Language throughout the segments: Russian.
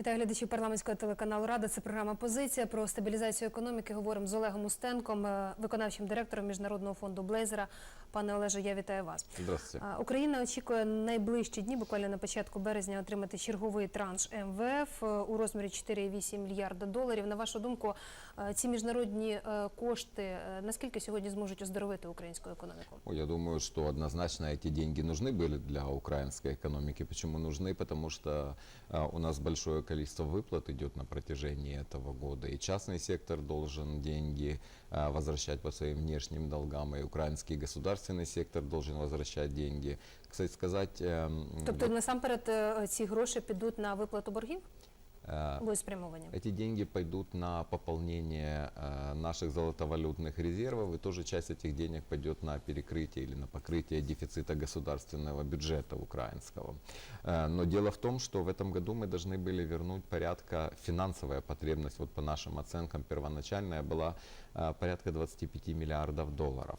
Вітаю глядачів парламентського телеканалу Рада. Це програма Позиція про стабілізацію економіки. Говоримо з Олегом Устенком, е, виконавчим директором міжнародного фонду Блейзера. Пане Олеже, я вітаю вас. Здравствуйте. А, Україна очікує найближчі дні, буквально на початку березня, отримати черговий транш МВФ е, у розмірі 4,8 мільярда доларів. На вашу думку, е, ці міжнародні е, кошти е, наскільки сьогодні зможуть оздоровити українську економіку? Ой, Я думаю, что однозначно эти деньги нужны были для украинской экономики. Почему нужны? Потому что а, у нас большое количество выплат идет на протяжении этого года. И частный сектор должен деньги а, возвращать по своим внешним долгам, и украинский государственный сектор должен возвращать деньги. Кстати сказать, эм, Тобто насамперед е, ці гроші підуть на виплату боргів, э, будуть спрямовані? Эти деньги пойдут на пополнение э, наших золотовалютных резервов, и тоже часть этих денег пойдет на перекрытие или на покрытие дефицита государственного бюджета украинского. Э, но дело в том, что в этом году мы должны были вернуть порядка финансовая потребность, вот по нашим оценкам первоначальная была э, порядка 25 миллиардов долларов.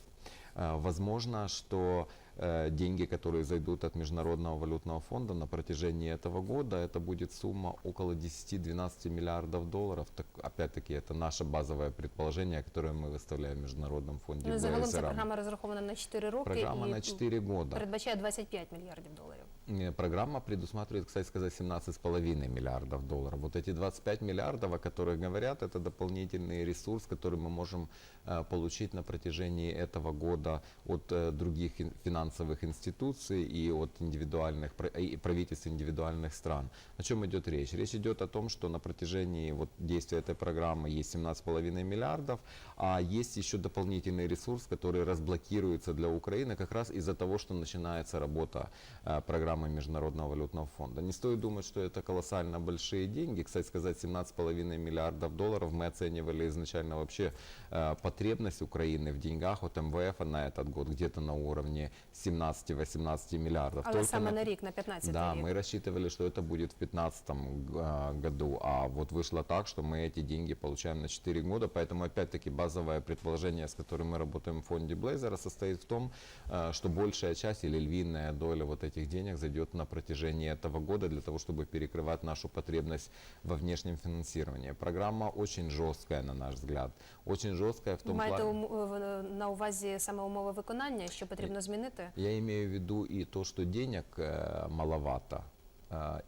Э, Возможно, что э, деньги, которые зайдут от Международного валютного фонда на протяжении этого года, это будет сумма около 10-12 миллиардов долларов. Так, опять-таки, это наше базовое предположение, которое мы выставляем в Международном фонде. Ну, і загалом ця Блейзера. програма розрахована на 4 роки Программа і на 4 года. передбачає 25 мільярдів доларів. Э, Программа предусматривает, кстати сказать, 17,5 миллиардов долларов. Вот эти 25 миллиардов, о которых говорят, это дополнительный ресурс, который мы можем э, получить на протяжении этого года от э, других ин- финансовых институций и от индивидуальных правительств индивидуальных стран. О чем идет речь? Речь идет о том, что на протяжении вот, действия этой программы есть 17,5 миллиардов, а есть еще дополнительный ресурс, который разблокируется для Украины как раз из-за того, что начинается работа э, программы Международного валютного фонда. Не стоит думать, что это колоссально большие деньги. Кстати сказать, 17,5 миллиардов долларов мы оценивали изначально вообще э, потребность Украины в деньгах от МВФ на этот год где-то на уровне 17-18 миллиардов. Але Только саме на- на рік, на 15 да, рік. мы рассчитывали, что это будет в 2015 году, а вот вышло так, что мы эти деньги получаем на 4 года, поэтому опять-таки базовое предположение, с которым мы работаем в фонде Блейзера, состоит в том, э, что большая часть или львиная доля вот этих денег зайдет на протяжении этого года для того, чтобы перекрывать нашу потребность во внешнем финансировании. Программа очень жесткая, на наш взгляд, очень жесткая в Ви том маєте плане... ум- в- на увазі саме умови виконання, що потрібно змінити? Я имею в виду и то, что денег э, маловато, э,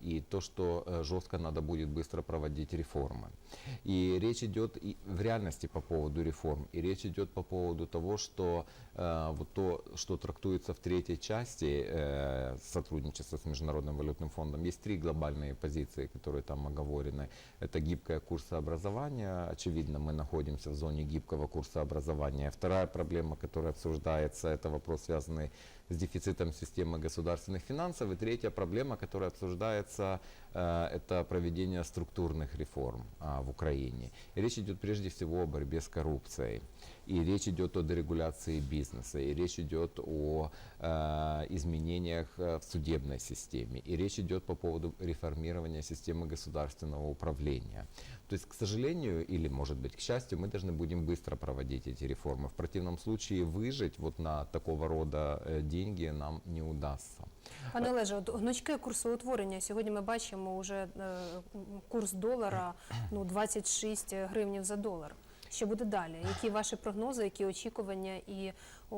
и то, что э, жестко надо будет быстро проводить реформы. И речь идет и в реальности по поводу реформ, и речь идет по поводу того, что э, вот то, что трактуется в третьей части э, сотрудничества с Международным валютным фондом, есть три глобальные позиции, которые там оговорены. Это гибкое курсообразование, очевидно, мы находимся в зоне гибкого курсообразования. Вторая проблема, которая обсуждается, это вопрос, связанный с дефицитом системы государственных финансов. И третья проблема, которая обсуждается, э, это проведение структурных реформ а, в Украине. И речь идет прежде всего о борьбе с коррупцией. И речь идет о дерегуляции бизнеса, и речь идет о э, изменениях э, в судебной системе, и речь идет по поводу реформирования системы государственного управления. То есть, к сожалению, или, может быть, к счастью, мы должны будем быстро проводить эти реформы. В противном случае выжить вот на такого рода э, деньги нам не удастся. Пане Олеже, от гнучке курсоутворення. Сьогодні ми бачимо вже е, курс долара ну 26 гривнів за долар Що буде далі? Які ваші прогнози, які очікування? І о,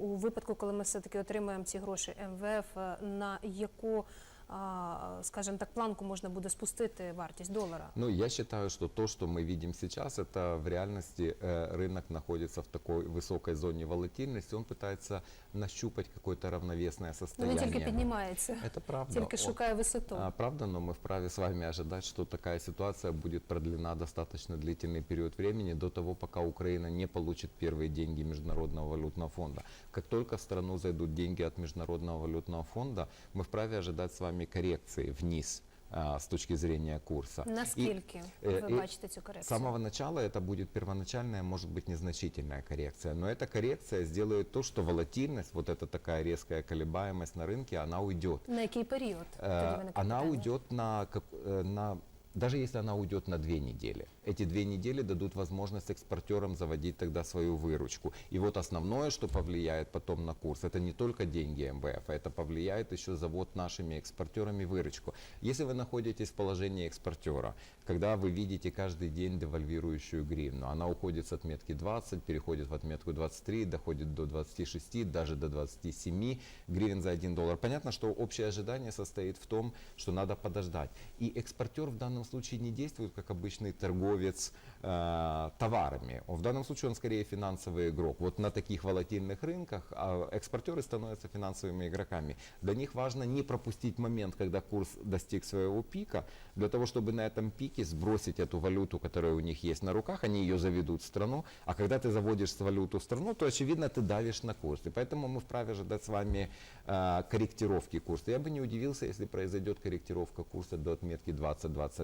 у випадку, коли ми все-таки отримаємо ці гроші МВФ, е, на яку, а, скажімо так, планку можна буде спустити вартість долара? Ну, я считаю, что то, что мы видим сейчас, это в реальности э, рынок находится в такой высокой зоне волатильности, он пытается нащупать какое-то равновесное Ну, він состояние. тільки піднімається, Это правда. тільки Он- шукає висоту. А, правда, но мы вправе с вами ожидать, что такая ситуация будет продлена достаточно длительный период времени до того, пока Украина не получит первые деньги Международного валютного фонда. Как только в страну зайдут деньги от Международного валютного фонда, мы вправе ожидать с вами коррекции вниз а, с точки зрения курса. И, Наскільки э, ви и бачите цю с корекцію? самого начала это будет первоначальная, может быть, незначительная коррекция. Но эта коррекция сделает то, что волатильность, вот эта такая резкая колебаемость на рынке, она уйдет. На який період? Тоді Э, виникне она питання. уйдет на, как- э, на даже если она уйдет на две недели, эти две недели дадут возможность экспортерам заводить тогда свою выручку. И вот основное, что повлияет потом на курс, это не только деньги МВФ, а это повлияет еще завод нашими экспортерами выручку. Если вы находитесь в положении экспортера, когда вы видите каждый день девальвирующую гривну, она уходит с отметки 20, переходит в отметку 23, доходит до 26, даже до 27 гривен за 1 доллар. Понятно, что общее ожидание состоит в том, что надо подождать. И экспортер в данном случае не действует как обычный торговец э, товарами. В данном случае он скорее финансовый игрок. Вот на таких волатильных рынках а экспортеры становятся финансовыми игроками. Для них важно не пропустить момент, когда курс достиг своего пика, для того, чтобы на этом пике сбросить эту валюту, которая у них есть на руках, они ее заведут в страну, а когда ты заводишь валюту в страну, то очевидно ты давишь на курс. И поэтому мы вправе ожидать с вами э, корректировки курса. Я бы не удивился, если произойдет корректировка курса до отметки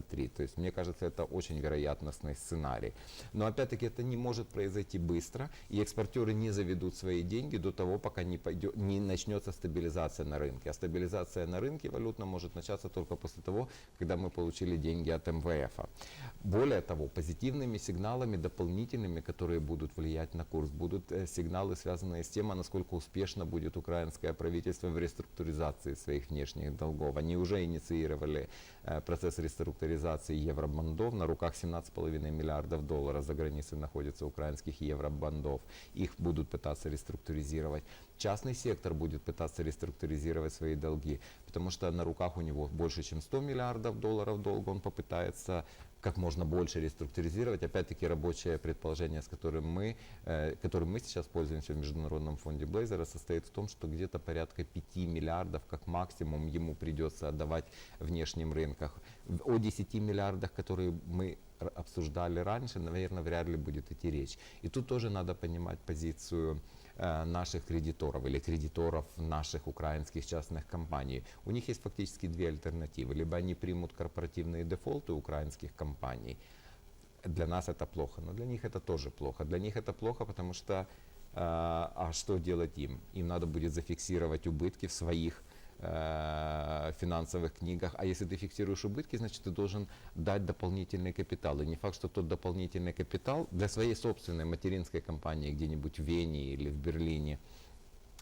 20-23. То есть мне кажется, это очень вероятностный сценарий. Но опять-таки это не может произойти быстро, и экспортеры не заведут свои деньги до того, пока не, пойдет, не начнется стабилизация на рынке. А стабилизация на рынке валютном может начаться только после того, когда мы получили деньги от МВФ. Более того, позитивными сигналами дополнительными, которые будут влиять на курс, будут э, сигналы, связанные с тем, а насколько успешно будет украинское правительство в реструктуризации своих внешних долгов. Они уже инициировали процесс реструктуризации евробандов. На руках 17,5 миллиардов долларов за границей находится украинских евробандов. Их будут пытаться реструктуризировать. Частный сектор будет пытаться реструктуризировать свои долги, потому что на руках у него больше, чем 100 миллиардов долларов долга. Он попытается как можно больше реструктуризировать. Опять-таки рабочее предположение, с которым мы, э, которым мы сейчас пользуемся в Международном фонде Блейзера, состоит в том, что где-то порядка 5 миллиардов как максимум ему придется отдавать внешним рынках. В- О 10 миллиардах, которые мы обсуждали раньше, наверное, вряд ли будет идти речь. И тут тоже надо понимать позицию наших кредиторов или кредиторов наших украинских частных компаний. У них есть фактически две альтернативы. Либо они примут корпоративные дефолты украинских компаний. Для нас это плохо, но для них это тоже плохо. Для них это плохо, потому что э, а что делать им? Им надо будет зафиксировать убытки в своих э, финансовых книгах. А если ты фиксируешь убытки, значит ты должен дать дополнительный капитал. И не факт, что тот дополнительный капитал для своей собственной материнской компании где-нибудь в Вене или в Берлине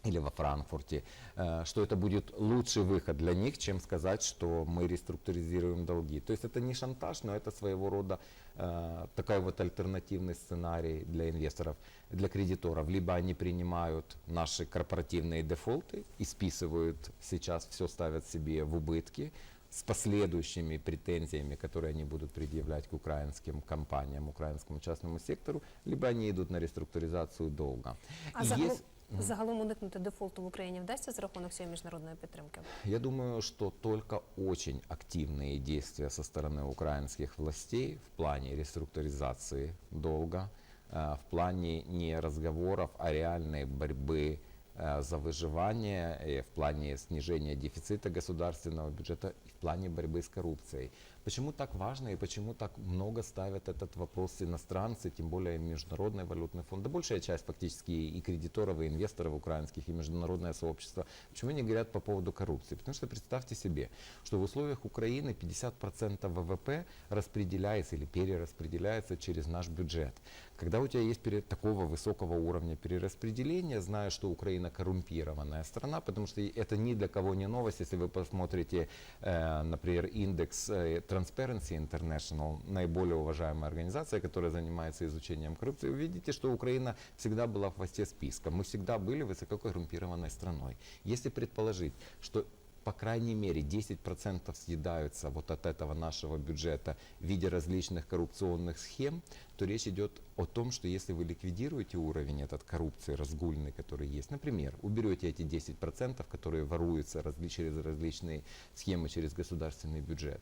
или во Франкфурте, э, что это будет лучший выход для них, чем сказать, что мы реструктуризируем долги. То есть это не шантаж, но это своего рода э, такой вот альтернативный сценарий для инвесторов, для кредиторов. Либо они принимают наши корпоративные дефолты и списывают сейчас, все ставят себе в убытки, с последующими претензиями, которые они будут предъявлять к украинским компаниям, украинскому частному сектору, либо они идут на реструктуризацию долга. А загалом, есть- загалом уникнути дефолту в Україні вдасться за рахунок цієї міжнародної підтримки? Я думаю, что только очень активные действия со стороны украинских властей в плане реструктуризации долга, э, в плане не разговоров, а реальной борьбы э, за выживание, и в плане снижения дефицита государственного бюджета, и в плане борьбы с коррупцией. Почему так важно и почему так много ставят этот вопрос иностранцы, тем более Международный валютный фонд, да большая часть фактически и кредиторов, и инвесторов украинских, и международное сообщество, почему они говорят по поводу коррупции? Потому что представьте себе, что в условиях Украины 50% ВВП распределяется или перераспределяется через наш бюджет. Когда у тебя есть такого высокого уровня перераспределения, зная, что Украина коррумпированная страна, потому что это ни для кого не новость, если вы посмотрите, э, например, индекс э, Transparency International, наиболее уважаемая организация, которая занимается изучением коррупции, вы видите, что Украина всегда была в хвосте списка. Мы всегда были высококоррумпированной страной. Если предположить, что по крайней мере 10% съедаются вот от этого нашего бюджета в виде различных коррупционных схем, то речь идет о том, что если вы ликвидируете уровень этот коррупции разгульный, который есть, например, уберете эти 10%, которые воруются разли- через различные схемы, через государственный бюджет,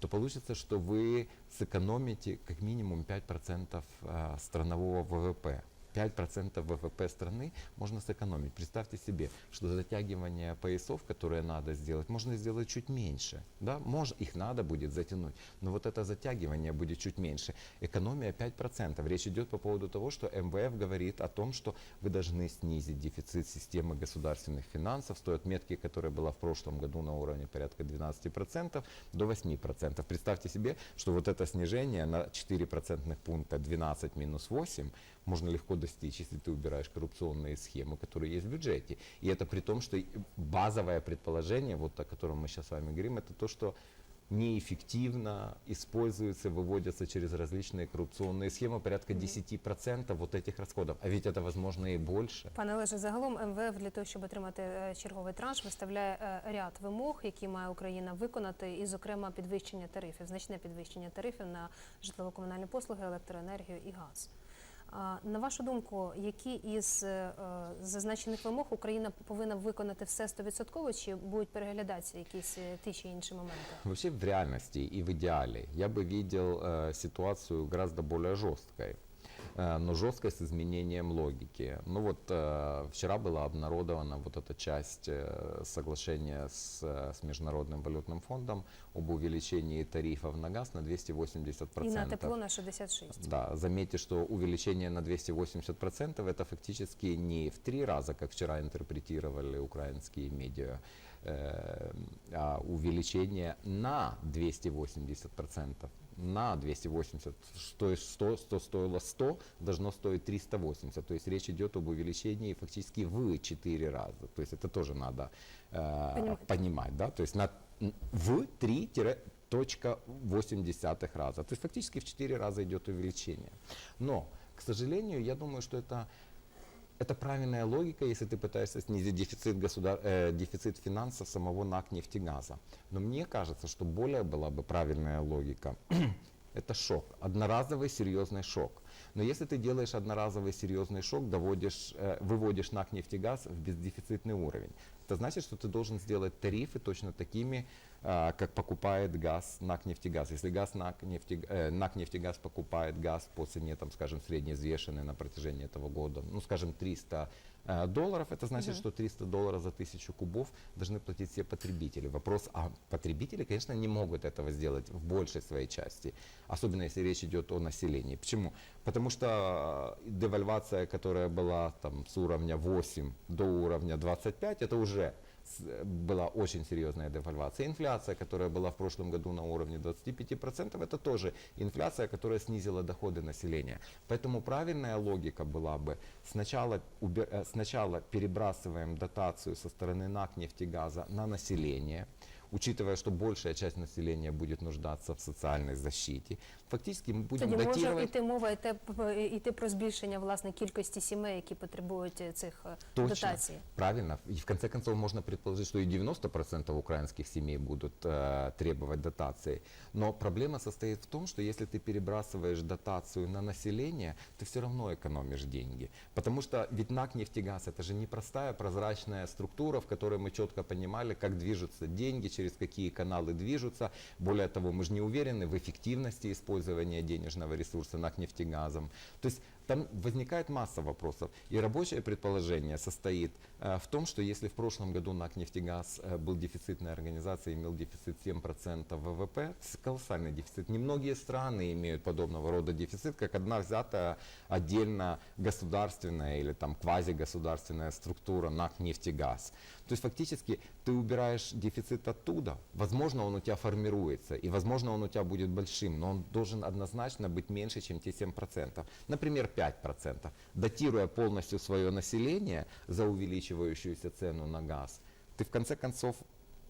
то получится, что вы сэкономите как минимум 5% а, странового ВВП. 5% ВВП страны можно сэкономить. Представьте себе, что затягивание поясов, которые надо сделать, можно сделать чуть меньше. Да? Мож, их надо будет затянуть, но вот это затягивание будет чуть меньше. Экономия 5%. Речь идет по поводу того, что МВФ говорит о том, что вы должны снизить дефицит системы государственных финансов с той отметки, которая была в прошлом году на уровне порядка 12% до 8%. Представьте себе, что вот это снижение на 4 процентных пункта 12 минус 8 можно легко достичь, если ты убираешь коррупционные схемы, которые есть в бюджете. И это при том, что и базовое предположение, вот о котором мы сейчас с вами говорим, это то, что неэффективно используются, выводятся через различные коррупционные схемы порядка 10% вот этих расходов. А ведь это возможно и больше. Пане Олеже, загалом МВФ для того, щоб отримати е, черговий транш, виставляє е, ряд вимог, які має Україна виконати, і, зокрема, підвищення тарифів, значне підвищення тарифів на житлово-комунальні послуги, електроенергію і газ. На вашу думку, які із е, е, зазначених вимог Україна повинна виконати все 100% чи будуть переглядатися якісь е, ті чи інші моменти? Вообще в реальности и в идеале я бы видел э, ситуацию гораздо более жесткой. Э, но жесткой с изменением логики. Ну вот э, вчера была обнародована вот эта часть э, соглашения с, с Международным валютным фондом об увеличении тарифов на газ на 280%. І на тепло на 66. Да, заметьте, что увеличение на 280% это фактически не в три раза, как вчера интерпретировали украинские медиа, а увеличение на 280%. На 280, что 100, 100 стоило 100, должно стоить 380. То есть речь идет об увеличении фактически в 4 раза. То есть это тоже надо э, Понимать. понимать. Да? То есть на, в 3 точка 80 раза. То есть фактически в 4 раза идет увеличение. Но, к сожалению, я думаю, что это, это правильная логика, если ты пытаешься снизить дефицит, государ... э, дефицит финансов самого НАК нефтегаза. Но мне кажется, что более была бы правильная логика. это шок, одноразовый серьезный шок. Но если ты делаешь одноразовый серьезный шок, доводишь, э, выводишь НАК нефтегаз в бездефицитный уровень, это значит, что ты должен сделать тарифы точно такими, как покупает газ НАК нефтегаз. Если газ НАК, нефтег... э, НАК нефтегаз покупает газ по цене, там, скажем, средневзвешенной на протяжении этого года, ну, скажем, 300 э, долларов, это значит, Мгм. что 300 долларов за тысячу кубов должны платить все потребители. Вопрос, а потребители, конечно, не могут этого сделать в большей своей части, особенно если речь идет о населении. Почему? Потому что э, девальвация, которая была там с уровня 8 до уровня 25, это уже была очень серьезная девальвация. Инфляция, которая была в прошлом году на уровне 25%, это тоже инфляция, которая снизила доходы населения. Поэтому правильная логика была бы сначала, убе- э, сначала перебрасываем дотацию со стороны НАК нефтегаза на население, учитывая, что большая часть населения будет нуждаться в социальной защите Фактически мы будем Тоді може датировать... йти мова йти, п- йти про збільшення власне кількості сімей, які потребують е, цих е, Точно. дотацій. Правильно. И в конце концов можно предположить, что и 90% украинских семей будут э, требовать дотации. Но проблема состоит в том, что если ты перебрасываешь дотацию на население, ты все равно экономишь деньги. Потому что ведь НАК нефтегаз это же непростая прозрачная структура, в которой мы четко понимали, как движутся деньги, через какие каналы движутся. Более того, мы же не уверены в эффективности использования денежного ресурса НАК нефтегазом. То есть там возникает масса вопросов. И рабочее предположение состоит э, в том, что если в прошлом году НАК «Нефтегаз» э, был дефицитной организацией, имел дефицит 7% ВВП, колоссальный дефицит. Немногие страны имеют подобного рода дефицит, как одна взятая отдельно государственная или там квазигосударственная структура НАК «Нефтегаз». То есть фактически ты убираешь дефицит оттуда, возможно, он у тебя формируется, и возможно, он у тебя будет большим, но он должен однозначно быть меньше, чем те 7%. Например, 5%. Датируя полностью свое население за увеличивающуюся цену на газ, ты в конце концов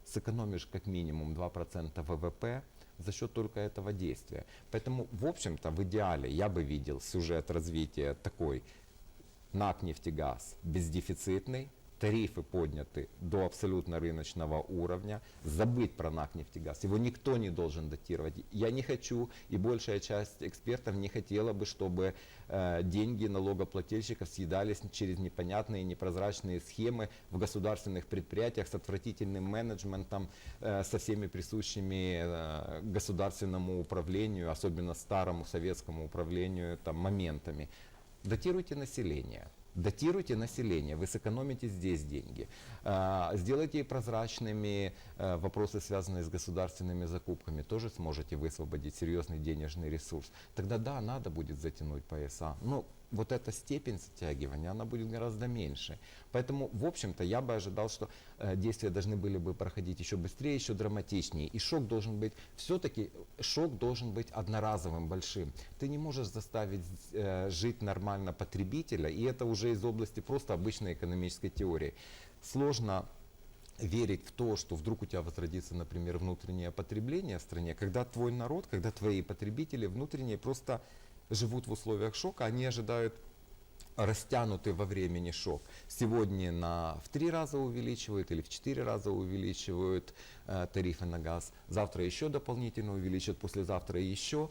сэкономишь как минимум 2% ВВП за счет только этого действия. Поэтому, в общем-то, в идеале я бы видел сюжет развития такой. НАК «Нефтегаз» бездефицитный, тарифы подняты до абсолютно рыночного уровня, забыть про НАК «Нефтегаз». Его никто не должен датировать. Я не хочу, и большая часть экспертов не хотела бы, чтобы э, деньги налогоплательщиков съедались через непонятные, непрозрачные схемы в государственных предприятиях с отвратительным менеджментом, э, со всеми присущими э, государственному управлению, особенно старому советскому управлению, там, моментами. Датируйте население. Датируйте население, вы сэкономите здесь деньги. А, Сделайте прозрачными э, вопросы, связанные с государственными закупками. Тоже сможете высвободить серьезный денежный ресурс. Тогда да, надо будет затянуть пояса. Но вот эта степень затягивания, она будет гораздо меньше. Поэтому, в общем-то, я бы ожидал, что э, действия должны были бы проходить еще быстрее, еще драматичнее. И шок должен быть, все-таки шок должен быть одноразовым, большим. Ты не можешь заставить э, жить нормально потребителя, и это уже из области просто обычной экономической теории. Сложно верить в то, что вдруг у тебя возродится, например, внутреннее потребление в стране, когда твой народ, когда твои потребители внутренние просто живут в условиях шока, они ожидают растянутый во времени шок. Сегодня на, в три раза увеличивают или в четыре раза увеличивают э, тарифы на газ, завтра еще дополнительно увеличат, послезавтра еще.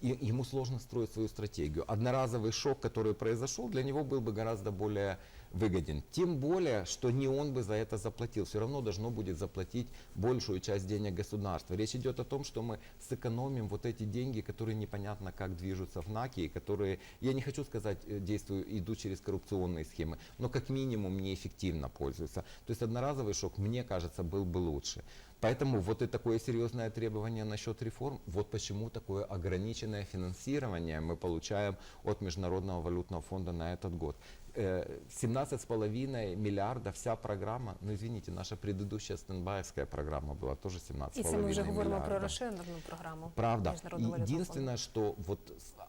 И ему сложно строить свою стратегию. Одноразовый шок, который произошел, для него был бы гораздо более выгоден. Тем более, что не он бы за это заплатил. Все равно должно будет заплатить большую часть денег государства. Речь идет о том, что мы сэкономим вот эти деньги, которые непонятно как движутся в НАКе, и которые, я не хочу сказать, э, действуют, идут через коррупционные схемы, но как минимум неэффективно пользуются. То есть одноразовый шок, мне кажется, был бы лучше. Поэтому вот и такое серьезное требование насчет реформ, вот почему такое ограниченное финансирование мы получаем от Международного валютного фонда на этот год. Э, 17,5 миллиарда вся программа, ну извините, наша предыдущая стендбайская программа была тоже 17,5 І це ми вже говоримо про миллиарда. розширену програму. Правда. Единственное, что вот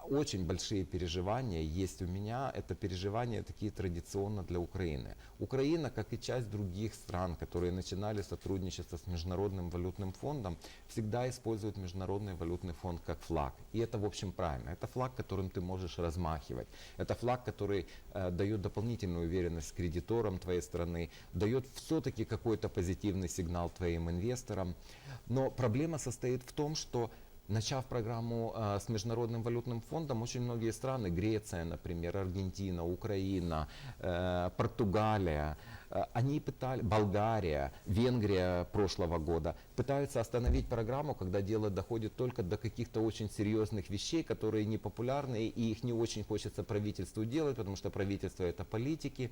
очень большие переживания есть у меня, это переживания такие традиционно для Украины. Украина, как и часть других стран, которые начинали сотрудничество с Международным валютным фондом, всегда использует Международный валютный фонд как флаг. И это, в общем, правильно. Это флаг, которым ты можешь размахивать. Это флаг, который э, дает дополнительную уверенность кредиторам твоей страны, дает все-таки какой-то позитивный сигнал твоим инвесторам. Но проблема состоит в том, что Начав программу э, с Международным валютным фондом, очень многие страны, Греция, например, Аргентина, Украина, э, Португалия, они пытались, Болгария, Венгрия прошлого года, пытаются остановить программу, когда дело доходит только до каких-то очень серьезных вещей, которые непопулярны, и их не очень хочется правительству делать, потому что правительство это политики.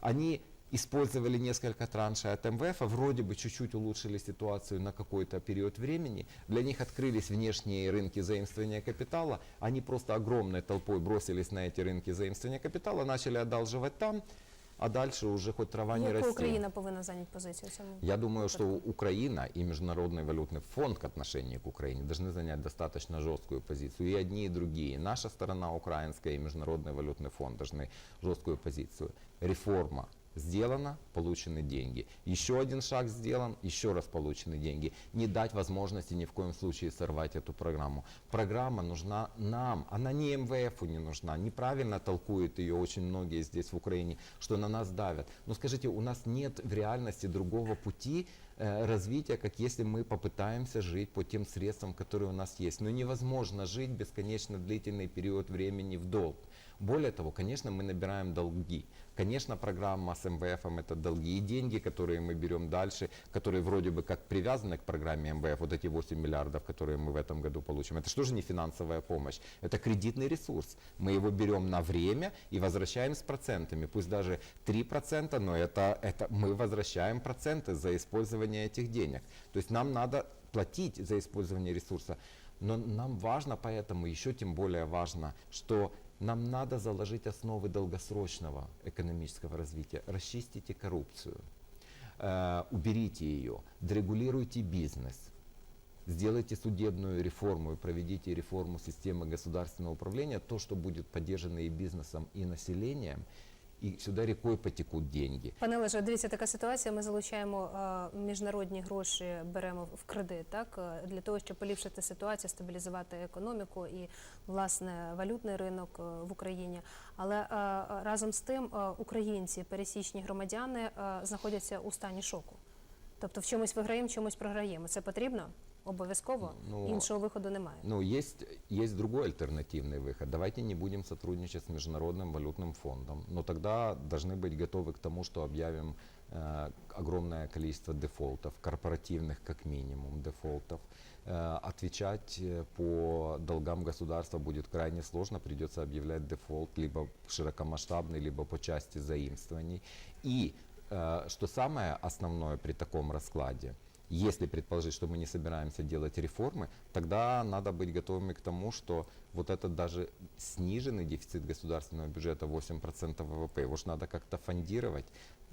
Они использовали несколько траншей от МВФ, а вроде бы чуть-чуть улучшили ситуацию на какой-то период времени. Для них открылись внешние рынки заимствования капитала. Они просто огромной толпой бросились на эти рынки заимствования капитала, начали одалживать там, а дальше уже хоть трава не Яку растет. Україна повинна зайняти позицію в цьому? Я думаю, что Украина и Международный валютный фонд к отношению к Украине должны занять достаточно жесткую позицию. И одни, и другие. Наша сторона украинская и Международный валютный фонд должны жесткую позицию. Реформа сделана, получены деньги. Еще один шаг сделан, еще раз получены деньги. Не дать возможности ни в коем случае сорвать эту программу. Программа нужна нам, она не МВФу не нужна. Неправильно толкуют ее очень многие здесь в Украине, что на нас давят. Но скажите, у нас нет в реальности другого пути э, развития, как если мы попытаемся жить по тем средствам, которые у нас есть. Но невозможно жить бесконечно длительный период времени в долг. Более того, конечно, мы набираем долги. Конечно, программа с МВФ это долги и деньги, которые мы берем дальше, которые вроде бы как привязаны к программе МВФ, вот эти 8 миллиардов, которые мы в этом году получим. Это что же не финансовая помощь? Это кредитный ресурс. Мы его берем на время и возвращаем с процентами. Пусть даже 3%, но это, это мы возвращаем проценты за использование этих денег. То есть нам надо платить за использование ресурса. Но нам важно поэтому, еще тем более важно, что нам надо заложить основы долгосрочного экономического развития. Расчистите коррупцию, э, уберите ее, дорегулируйте бизнес, сделайте судебную реформу и проведите реформу системы государственного управления, то, что будет поддержано и бизнесом, и населением, и сюда рекой потекут деньги. Пане Олеже, дивіться, така ситуація. Ми залучаємо е, міжнародні гроші, беремо в кредит, так е, для того, щоб поліпшити ситуацію, стабілізувати економіку і власне валютний ринок е, в Україні. Але разом з тим українці, пересічні громадяни, знаходяться у стані шоку. Тобто в чомусь виграємо, в чомусь програємо. Це потрібно обов'язково. Ну, Іншого виходу немає. Ну, есть, есть другой альтернативный выход. Давайте не будем сотрудничать с Международным валютным фондом. Но тогда должны быть готовы к тому, что объявим э, огромное количество дефолтов, корпоративных как минимум дефолтов. э, отвечать э, по долгам государства будет крайне сложно, придется объявлять дефолт либо широкомасштабный, либо по части заимствований. И э, что самое основное при таком раскладе, если предположить, что мы не собираемся делать реформы, тогда надо быть готовыми к тому, что вот этот даже сниженный дефицит государственного бюджета 8% ВВП, его же надо как-то фондировать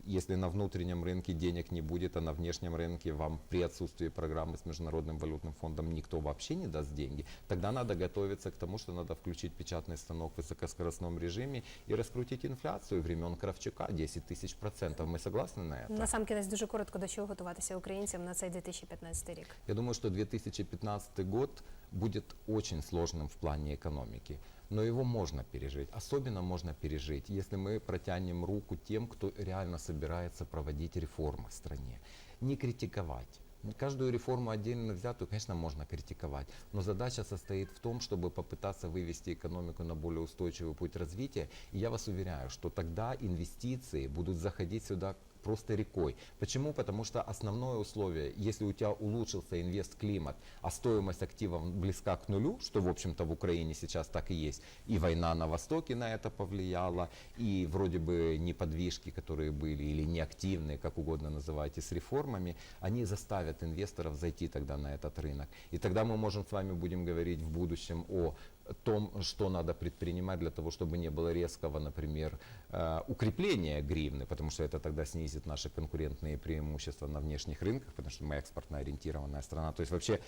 Если на внутреннем рынке денег не будет, а на внешнем рынке вам при отсутствии программы с Международным валютным фондом никто вообще не даст деньги, тогда надо готовиться к тому, что надо включить печатный станок в высокоскоростном режиме и раскрутить инфляцию времен Кравчука 10 тысяч процентов. Мы согласны на это? Насамкінець дуже коротко до чого готуватися українцям на цей 2015 рік. Я думаю, что 2015 год будет очень сложным в плане экономики, но его можно пережить. Особенно можно пережить, если мы протянем руку тем, кто реально собирается проводить реформы в стране. Не критиковать. Каждую реформу отдельно взятую, конечно, можно критиковать, но задача состоит в том, чтобы попытаться вывести экономику на более устойчивый путь развития. И я вас уверяю, что тогда инвестиции будут заходить сюда просто рекой. Почему? Потому что основное условие, если у тебя улучшился инвест-климат, а стоимость активов близка к нулю, что, в общем-то, в Украине сейчас так и есть, и война на Востоке на это повлияла, и вроде бы неподвижки, которые были, или неактивные, как угодно называйте, с реформами, они заставят инвесторов зайти тогда на этот рынок. И тогда мы можем с вами будем говорить в будущем о том, что надо предпринимать для того, чтобы не было резкого, например, э, укрепления гривны, потому что это тогда снизит наши конкурентные преимущества на внешних рынках, потому что мы экспортно ориентированная страна. То есть вообще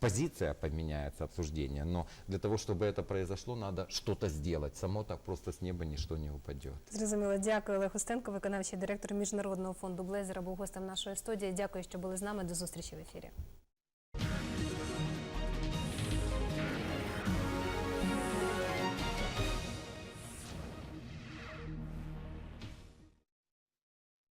позиция поменяется, обсуждение, но для того, чтобы это произошло, надо что-то сделать. Само так просто с неба ничто не упадет. Зрозуміло, дякую Олег Устенко, виконавчий директор Міжнародного фонду Блейзера, був гостем нашої студії. Дякую, що були з нами. До зустрічі в ефірі.